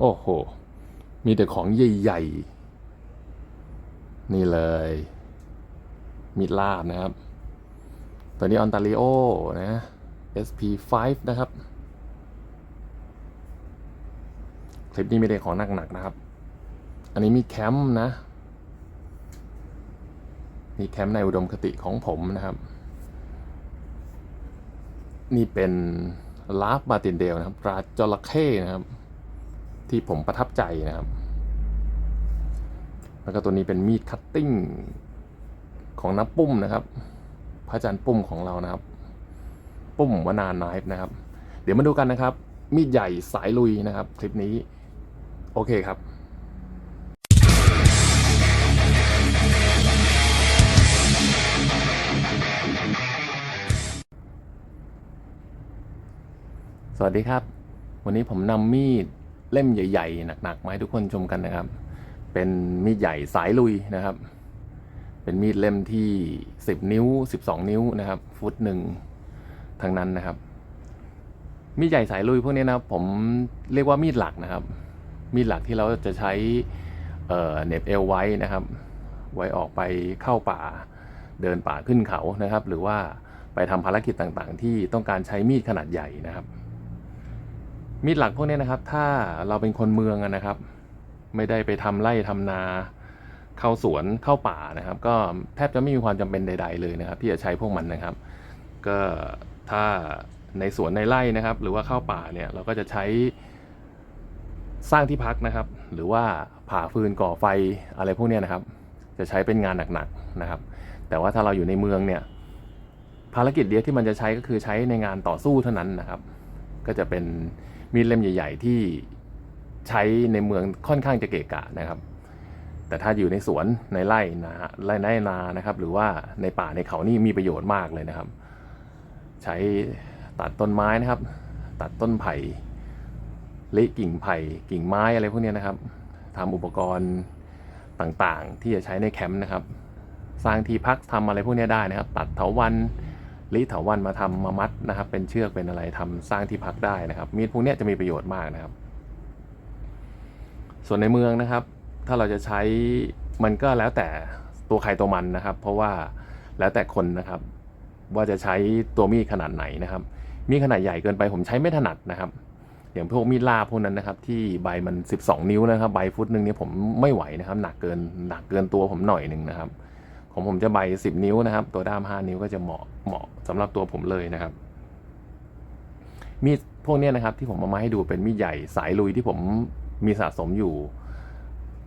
โอ้โห มีแต่ของใหญ่ๆ นี่เลย มีดลาบนะครับ ตัวนี้ออนตาริโอนะ SP5 นะครับ คลิปนี้ไม่ได้ของหนักๆนะครับ อันนี้มีแคมป์นะ มีแคมป์ในอุดมคติของผมนะครับ นี่เป็นลาฟมาตินเดลนะครับปลาจระเข้นะครับ ที่ผมประทับใจนะครับ แล้วก็ตัวนี้เป็นมีดคัตติ้งของน้าปุ้มนะครับ พระอาจารย์ปุ้มของเรานะครับ ปุ้มวนานายนะครับ เดี๋ยวมาดูกันนะครับ มีดใหญ่สายลุยนะครับ คลิปนี้ โอเคครับสวัสดีครับ วันนี้ผมนำมีด เล่มใหญ่ ๆ หนักๆมาให้ทุกคนชมกันนะครับ เป็นมีดใหญ่สายลุยนะครับ เป็นมีดเล่มที่ 10 นิ้ว 12 นิ้วนะครับ ฟุตหนึ่งทั้งนั้นนะครับ มีดใหญ่สายลุยพวกนี้นะครับ ผมเรียกว่ามีดหลักนะครับ มีดหลักที่เราจะใช้เเหน็บเอวไว้นะครับ ไว้ออกไปเข้าป่าเดินป่าขึ้นเขานะครับ หรือว่าไปทำภารกิจต่างๆ ที่ต้องการใช้มีดขนาดใหญ่นะครับ มีดหลักพวกนี้นะครับ ถ้าเราเป็นคนเมืองนะครับ ไม่ได้ไปทำไร่ทำนา เข้าสวนเข้าป่านะครับ ก็แทบจะไม่มีความจำเป็นใด ๆเลยนะครับ ที่จะใช้พวกมันนะครับ ก็ถ้าในสวนในไร่นะครับ หรือว่าเข้าป่าเนี่ยเราก็จะใช้สร้างที่พักนะครับ หรือว่าผ่าฟืนก่อไฟอะไรพวกนี้นะครับ จะใช้เป็นงานหนักๆนะครับ แต่ว่าถ้าเราอยู่ในเมืองเนี่ยภารกิจเดียวที่มันจะใช้ก็คือใช้ในงานต่อสู้เท่านั้นนะครับ ก็จะเป็น มีดเล่มใหญ่ ๆ ที่ใช้ในเมืองค่อนข้างจะเกะกะนะครับ แต่ถ้าอยู่ในสวนในไร่นะฮะไร่ในนานะครับ หรือว่าในป่าในเขานี่มีประโยชน์มากเลยนะครับ ใช้ตัดต้นไม้นะครับ ตัดต้นไผ่เละกิ่งไผ่กิ่งไม้อะไรพวกนี้นะครับทำอุปกรณ์ต่างๆ ที่จะใช้ในแคมป์นะครับ สร้างที่พักทำอะไรพวกนี้ได้นะครับ ตัดเถาวัน ลิเถาวันมาทำมามัดนะครับ เป็นเชือกเป็นอะไรทำสร้างที่พักได้นะครับ มีดพวกนี้จะมีประโยชน์มากนะครับ ส่วนในเมืองนะครับ ถ้าเราจะใช้มันก็แล้วแต่ตัวใครตัวมันนะครับ เพราะว่าแล้วแต่คนนะครับ ว่าจะใช้ตัวมีดขนาดไหนนะครับ มีดขนาดใหญ่เกินไปผมใช้ไม่ถนัดนะครับอย่างพวกมีดลาพวกนั้นนะครับ ที่ใบมัน 12 นิ้วนะครับ ใบฟุตหนึ่งเนี่ยผมไม่ไหวนะครับ หนักเกินหนักเกินตัวผมหน่อยหนึ่งนะครับ ของผมจะใบ 10 นิ้วนะครับ ตัวด้าม 5 นิ้วก็จะเหมาะ เหมาะสำหรับตัวผมเลยนะครับ มีดพวกนี้นะครับที่ผมเอามาให้ดูเป็นมีดใหญ่สายลุยที่ผมมีสะสมอยู่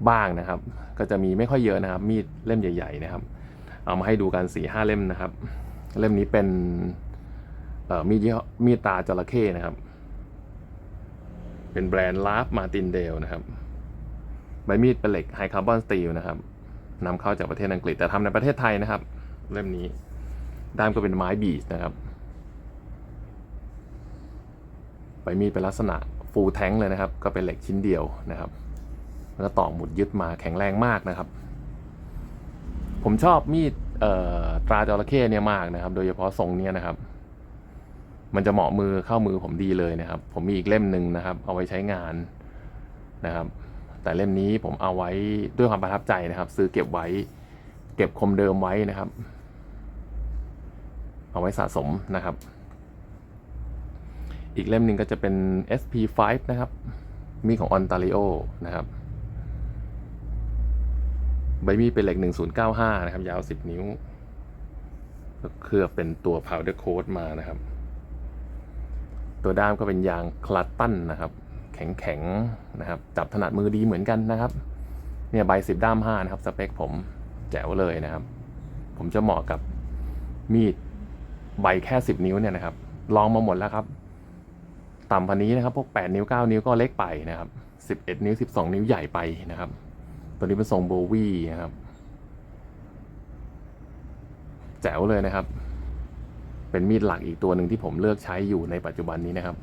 บ้างนะครับ ก็จะมีไม่ค่อยเยอะนะครับ มีดเล่มใหญ่ ๆ นะครับ เอามาให้ดูกันสี่ห้าเล่มนะครับ เล่มนี้เป็นมีดมีดตาจระเข้นะครับ เป็นแบรนด์ลาฟมาตินเดลนะครับใบมีดเป็นเหล็กไฮคาร์บอนสตีลนะครับนำเข้าจากประเทศอังกฤษแต่ทำในประเทศไทยนะครับ เล่มนี้ ด้ามก็เป็นไม้บีชนะครับใบมีดเป็นลักษณะฟูลแท้งเลยนะครับ ก็เป็นเหล็กชิ้นเดียวนะครับ แล้วก็ตอกหมุดยึดมาแข็งแรงมากนะครับ ผมชอบมีดตราจระเข้เนี่ยมากนะครับ โดยเฉพาะทรงเนี้ยนะครับ มันจะเหมาะมือเข้ามือผมดีเลยนะครับ ผมมีอีกเล่มหนึ่งนะครับ เอาไว้ใช้งานนะครับ แต่เล่มนี้ผมเอาไว้ด้วยความประทับใจนะครับ ซื้อเก็บไว้ เก็บคมเดิมไว้นะครับ เอาไว้สะสมนะครับ อีกเล่มหนึ่งก็จะเป็น SP5 นะครับ มีของ Ontario นะครับ ใบมีดเป็นเหล็ก 1095 นะครับ ยาว 10 นิ้วเคลือบเป็นตัว powder coat มานะครับ ตัวด้ามก็เป็นยางคลัตตันนะครับ แข็งๆนะครับ จับถนัดมือดีเหมือนกันนะครับ เนี่ยใบสิบด้ามห้านะครับ สเปคผมแจ๋วเลยนะครับ ผมจะเหมาะกับมีด ใบแค่สิบนิ้วเนี่ยนะครับลองมาหมดแล้วครับ ต่ำพันนี้นะครับ พวก 8 นิ้ว 9 นิ้วก็เล็กไปนะครับ 11 นิ้ว 12 นิ้วใหญ่ไปนะครับ ตัวนี้เป็นทรงโบวี่นะครับ แจ๋วเลยนะครับ เป็นมีดหลักอีกตัวหนึ่งที่ผมเลือกใช้อยู่ในปัจจุบันนี้นะครับ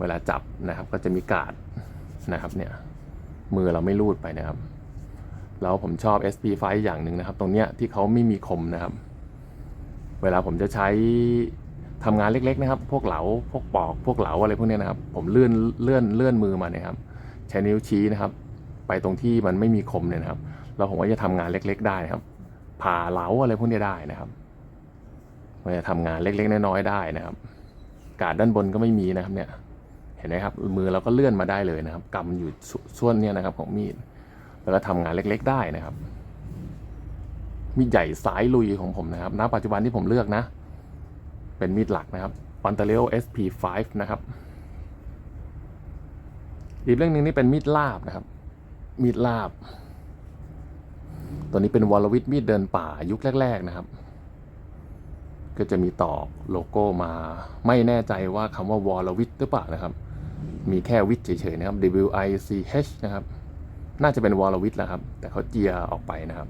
เวลาจับนะครับก็จะมีการ์ดนะครับเนี่ยมือเราไม่รูดไปนะครับ แล้วผมชอบ SP5 อย่างหนึ่งนะครับ ตรงเนี้ยที่เขาไม่มีคมนะครับ เวลาผมจะใช้ทำงานเล็กๆนะครับ พวกเหลา พวกปอก พวกเหลาอะไรพวกนี้นะครับ ผมเลื่อนเลื่อนเลื่อนมือมาเนี่ยครับใช้นิ้วชี้นะครับ ไปตรงที่มันไม่มีคมเนี่ยนะครับแล้วผมก็จะทำงานเล็ก ๆ ได้นะครับ ผ่าเหลาอะไรพวกนี้ได้นะครับมันจะทำงานเล็ก ๆ น้อยๆได้นะครับ กาดด้านบนก็ไม่มีนะครับเนี่ย เห็นไหมครับ มือเราก็เลื่อนมาได้เลยนะครับกำอยู่สส่วนเนี่ยนะครับของมีดแล้วก็ทำงานเล็ก ๆ ได้นะครับ มีดใหญ่สายลุยของผมนะครับณปัจจุบันที่ผมเลือกนะ เป็นมีดหลักนะครับ o n t a r i o SP5 นะครับ อีกเรื่องหนึ่งนี่เป็นมีดลาบนะครับ มีดลาบ ตัวนี้เป็นวอลวิทมีดเดินป่ายุคแรก ๆ นะครับ ก็จะมีตอกโลโก้มา ไม่แน่ใจว่าคำว่าวอลวิทหรือเปล่านะครับ มีแค่วิทเฉยๆนะครับ W I C H นะครับ น่าจะเป็นวอลวิทแหละครับ แต่เขาเจียออกไปนะครับ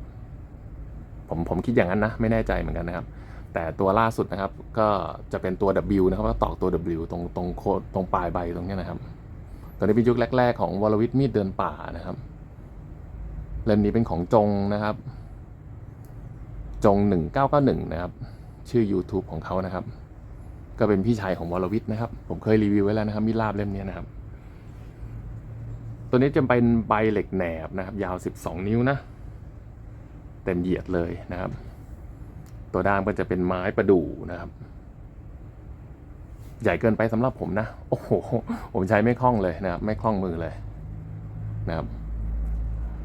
ผมผมคิดอย่างนั้นนะ ไม่แน่ใจเหมือนกันนะครับ แต่ตัวล่าสุดนะครับ ก็จะเป็นตัว W นะครับแล้วตอกตัว W ตรงตรงโคตรงปลายใบตรงนี้นะครับตัวนี้เป็นยุคแรก ๆ ของวอลวิทมีดเดินป่านะครับเล่มนี้เป็นของจงนะครับ จง 1991 นะครับ ชื่อ YouTube ของเขานะครับ ก็เป็นพี่ชายของวรวิทย์นะครับ ผมเคยรีวิวไว้แล้วนะครับมีดลาบเล่มนี้นะครับ ตัวนี้จะเป็นใบเหล็กแหนบนะครับ ยาว 12 นิ้วนะ เต็มเหยียดเลยนะครับ ตัวด้ามก็จะเป็นไม้ประดู่นะครับ ใหญ่เกินไปสำหรับผมนะ โอ้โห ผมใช้ไม่คล่องเลยนะครับ ไม่คล่องมือเลยนะครับ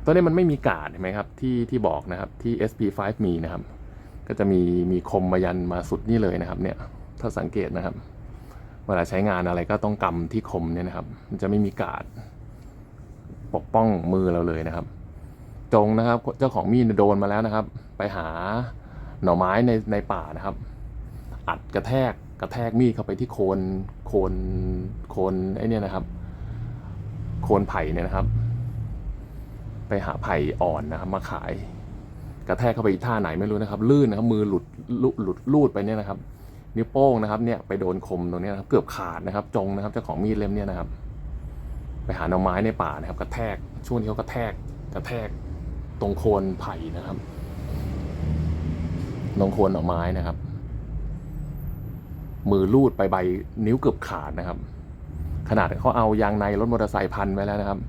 ตัวนี้มันไม่มีกาดเห็นไหมครับ ที่ที่บอกนะครับที่ SP5 มีนะครับ ก็จะมีมีคมมายันมาสุดนี่เลยนะครับ เนี่ย ถ้าสังเกตนะครับ เวลาใช้งานอะไรก็ต้องกำที่คมเนี่ยนะครับ มันจะไม่มีกาดปกป้องมือเราเลยนะครับ จงนะครับ เจ้าของมีดโดนมาแล้วนะครับ ไปหาหน่อไม้ในในป่านะครับ อัดกระแทกกระแทกมีดเข้าไปที่โคนโคนโคนไอ้เนี่ยนะครับ โคนไผ่เนี่ยนะครับ ไปหาไผ่อ่อนนะครับ มาขาย กระแทกเข้าไปท่าไหนไม่รู้นะครับ ลื่นนะครับ มือหลุดหลุดหลุดลูดไปเนี่ยนะครับ นิ้วโป้งนะครับ เนี่ยไปโดนคมตรงเนี้ยนะครับ เกือบขาดนะครับ จงนะครับเจ้าของมีดเล่มเนี่ยนะครับ ไปหาหน่อไม้ในป่านะครับ กระแทกช่วงที่เขากระแทกกระแทก ตรงโคนไผ่นะครับตรงโคนหน่อไม้นะครับ มือลูดไปใบนิ้วเกือบขาดนะครับ ขนาดเขาเอายางในรถมอเตอร์ไซค์พันไว้แล้วนะครับ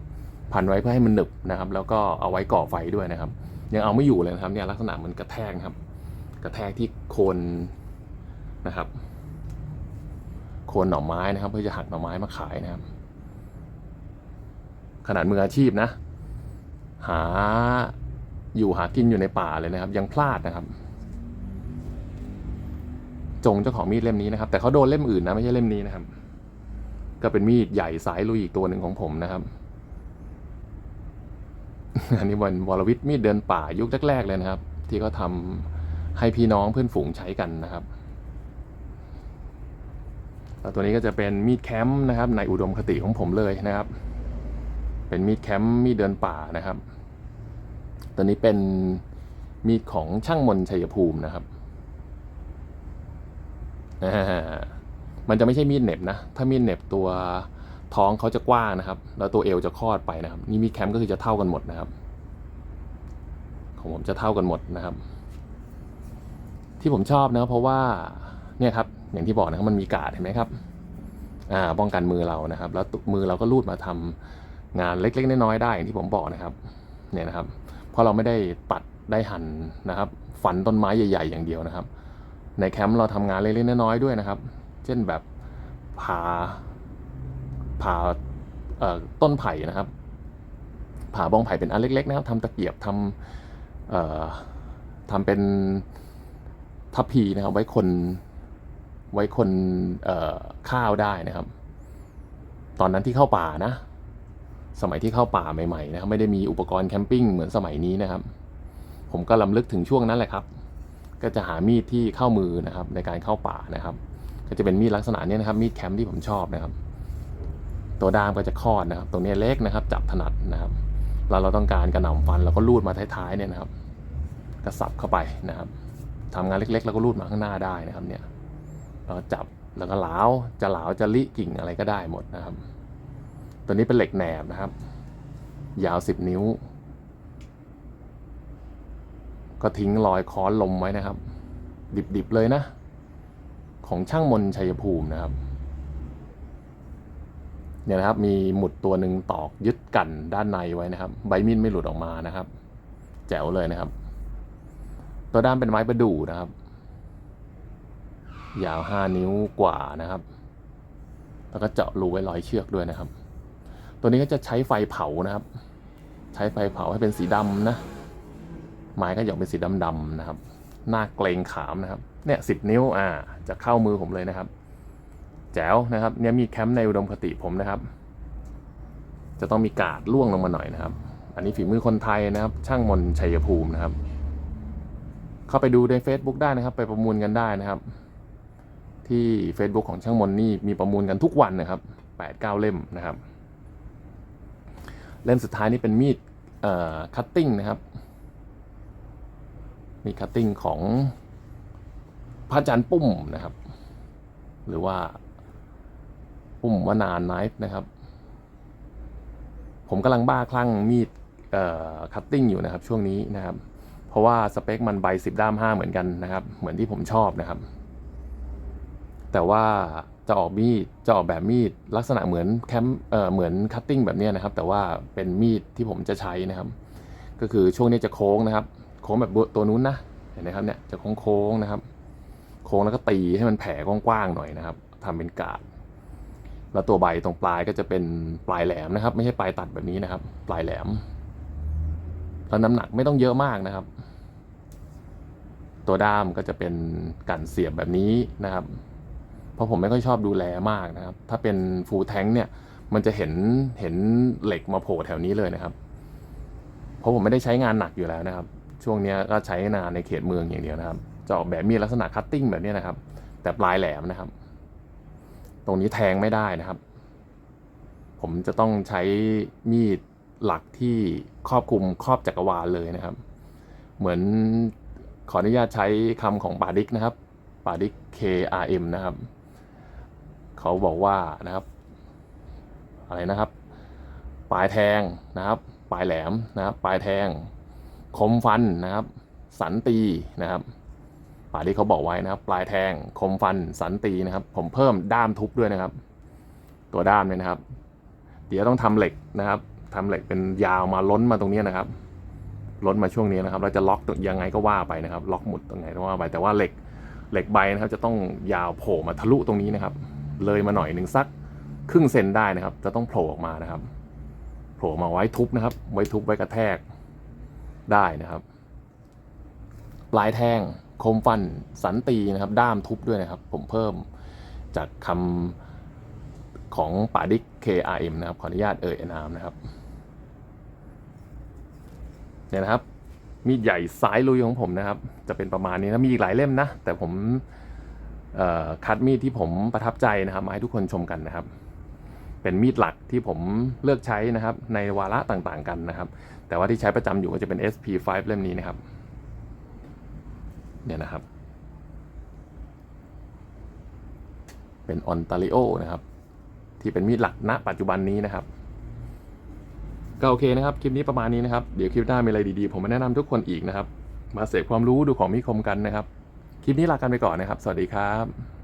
พันไว้เพื่อให้มันหนึบนะครับ แล้วก็เอาไว้ก่อไฟด้วยนะครับ ยังเอาไม่อยู่เลยนะครับเนี่ยลักษณะเหมือนกระแทกครับ กระแทกที่โคนนะครับ โคนหน่อไม้นะครับ เพื่อจะหักหน่อไม้มาขายนะครับ ขนาดมืออาชีพนะ หา อยู่หากินอยู่ในป่าเลยนะครับ ยังพลาดนะครับ จงเจ้าของมีดเล่มนี้นะครับ แต่เขาโดนเล่มอื่นนะไม่ใช่เล่มนี้นะครับ ก็เป็นมีดใหญ่สายลุยอีกตัวหนึ่งของผมนะครับอันนี้วันวรวิทย์มีดเดินป่ายุคแรกๆเลยนะครับ ที่เขาทำให้พี่น้องเพื่อนฝูงใช้กันนะครับแล้วตัวนี้ก็จะเป็นมีดแคมป์นะครับ ในอุดมคติของผมเลยนะครับ เป็นมีดแคมป์มีดเดินป่านะครับ ตัวนี้เป็นมีดของช่างมนชัยภูมินะครับ มันจะไม่ใช่มีดเหน็บนะ ถ้ามีดเหน็บตัวท้องเขาจะกว้างนะครับ แล้วตัวเอวจะคลอดไปนะครับ นี่มีดแคมป์ก็คือจะเท่ากันหมดนะครับ ของผมจะเท่ากันหมดนะครับ ที่ผมชอบนะเพราะว่าเนี่ยครับ อย่างที่บอกนะครับมันมีกาดเห็นไหมครับ อ่า ป้องกันมือเรานะครับ แล้วมือเราก็ลูดมาทำงานเล็กๆน้อยๆได้อย่างที่ผมบอกนะครับ เนี่ยนะครับ เพราะเราไม่ได้ตัดได้หั่นนะครับ ฝันต้นไม้ใหญ่ๆ อย่างเดียวนะครับ ในแคมป์เราทำงานเล็กๆน้อยๆด้วยนะครับ เช่นแบบผ่าผ่าต้นไผ่นะครับ ผ่าบ้องไผ่เป็นอันเล็กๆนะครับทำตะเกียบทำทำเป็นทัพพีนะครับไว้คนไว้คนข้าวได้นะครับ ตอนนั้นที่เข้าป่านะ สมัยที่เข้าป่าใหม่ๆนะครับไม่ได้มีอุปกรณ์แคมปิ้งเหมือนสมัยนี้นะครับ ผมก็ลำลึกถึงช่วงนั้นแหละครับ ก็จะหามีดที่เข้ามือนะครับในการเข้าป่านะครับ ก็จะเป็นมีดลักษณะนี้นะครับมีดแคมป์ที่ผมชอบนะครับ ตัวด้ามก็จะคอดนะครับ ตรงนี้เล็กนะครับ จับถนัดนะครับเราเราต้องการกระหน่ำฟันเราก็ลูดมาท้ายๆเนี่ยนะครับกระสับเข้าไปนะครับทำงานเล็กๆ แล้วก็ลูดมาข้างหน้าได้นะครับเนี่ยเราจับแล้วก็เหลาจะเหลาจะลิกิ่งอะไรก็ได้หมดนะครับ ตัวนี้เป็นเหล็กแหนบนะครับ ยาวสิบนิ้ว ก็ทิ้งรอยค้อนลมไว้นะครับ ดิบๆเลยนะ ของช่างมนชัยภูมินะครับ เนี่ยนะครับมีหมุดตัวหนึ่งตอกยึดกันด้านในไว้นะครับ ใบมีดไม่หลุดออกมานะครับ แจ๋วเลยนะครับ ตัวด้ามเป็นไม้ประดู่นะครับ ยาวห้านิ้วกว่านะครับแล้วก็เจาะรูไว้ร้อยเชือกด้วยนะครับ ตัวนี้ก็จะใช้ไฟเผานะครับ ใช้ไฟเผาให้เป็นสีดำนะไม้ก็หยอกเป็นสีดำๆนะครับ หน้าเกรงขามนะครับ เนี่ยสิบนิ้วอ่า จะเข้ามือผมเลยนะครับ แจ๋วนะครับ เนี่ยมีแคมป์ในอุดมคติผมนะครับ จะต้องมีกาดล่วงลงมาหน่อยนะครับ อันนี้ฝีมือคนไทยนะครับ ช่างมนชัยภูมินะครับ เข้าไปดูใน Facebook ได้นะครับ ไปประมูลกันได้นะครับ ที่ Facebook ของช่างมนนี่มีประมูลกันทุกวันนะครับแปดเก้าเล่มนะครับ เล่มสุดท้ายนี่เป็นมีดเอ่อคัตติ้งนะครับ มีคัตติ้งของพระอาจารย์ปุ้มนะครับ หรือว่าปุ้มวนานไนฟ์นะครับ ผมกำลังบ้าคลั่งมีดเอ่อคัตติ้งอยู่นะครับช่วงนี้นะครับ เพราะว่าสเปคมันใบสิบด้ามห้าเหมือนกันนะครับ เหมือนที่ผมชอบนะครับ แต่ว่า จะออกมีดจะออกแบบมีดลักษณะเหมือนแคมเอ่อเหมือนคัตติ้งแบบนี้นะครับ แต่ว่าเป็นมีดที่ผมจะใช้นะครับ ก็คือช่วงนี้จะโค้งนะครับ โค้งแบบตัวนู้นนะเห็นไหมครับเนี่ยจะโค้งโค้งนะครับ โค้งแล้วก็ตีให้มันแผ่กว้างๆหน่อยนะครับทำเป็นกาดแล้วตัวใบตรงปลายก็จะเป็นปลายแหลมนะครับ ไม่ใช่ปลายตัดแบบนี้นะครับ ปลายแหลมแล้วน้ำหนักไม่ต้องเยอะมากนะครับ ตัวด้ามก็จะเป็นกันเสียบแบบนี้นะครับ ราะผมไม่ค่อยชอบดูแลมากนะครับ ถ้าเป็นฟูลแทงเนี่ย มันจะเห็นเห็นเหล็กมาโผล่แถวนี้เลยนะครับ เพราะผมไม่ได้ใช้งานหนักอยู่แล้วนะครับ ช่วงนี้ก็ใช้งานในเขตเมืองอย่างเดียวนะครับ จะออกแบบมีลักษณะคัตติ้งแบบนี้นะครับ แต่ปลายแหลมนะครับ ตรงนี้แทงไม่ได้นะครับ ผมจะต้องใช้มีดหลักที่ครอบคลุมครอบจักรวาลเลยนะครับ เหมือนขออนุญาตใช้คำของปาดิกนะครับปาดิก KRM นะครับ เขาบอกว่านะครับ อะไรนะครับ ปลายแทงนะครับ ปลายแหลมนะครับ ปลายแทง คมฟันนะครับ สันตีนะครับป่าที่เขาบอกไว้นะครับ ปลายแทง คมฟัน สันตีนะครับ ผมเพิ่มด้ามทุบด้วยนะครับ ตัวด้ามเนี่ยนะครับ เดี๋ยวต้องทำเหล็กนะครับทำเหล็กเป็นยาวมาล้นมาตรงนี้นะครับ ล้นมาช่วงนี้นะครับ เราจะล็อกยังไงก็ว่าไปนะครับ ล็อกหมุดตรงไหนก็ว่าไป แต่ว่าเหล็ก เหล็กใบนะครับ จะต้องยาวโผล่มาทะลุตรงนี้นะครับ เลยมาหน่อยหนึ่งสักครึ่งเซนได้นะครับ จะต้องโผล่ออกมานะครับโผล่มาไว้ทุบนะครับ ไว้ทุบไว้กระแทกได้นะครับ ปลายแทงคมฟันสันตีนะครับ ด้ามทุบด้วยนะครับ ผมเพิ่มจากคำของป่าดิก KRM นะครับ ขออนุญาตเอ่ยนามนะครับเนี่ยนะครับ มีดใหญ่สายลุยของผมนะครับ จะเป็นประมาณนี้นะมีอีกหลายเล่มนะ แต่ผม คัดมีดที่ผมประทับใจนะครับมาให้ทุกคนชมกันนะครับ เป็นมีดหลักที่ผมเลือกใช้นะครับ ในวาระต่างๆกันนะครับ แต่ว่าที่ใช้ประจำอยู่ก็จะเป็น SP5 เล่มนี้นะครับ เนี่ยนะครับ เป็นออนตาริโอนะครับ ที่เป็นมีดหลักณ ปัจจุบันนี้นะครับก็โอเคนะครับ คลิปนี้ประมาณนี้นะครับ เดี๋ยวคลิปหน้ามีอะไรดีๆ ผมมาแนะนำทุกคนอีกนะครับ มาเสพความรู้ดูของมีคมกันนะครับ คลิปนี้ลากันไปก่อนนะครับ สวัสดีครับ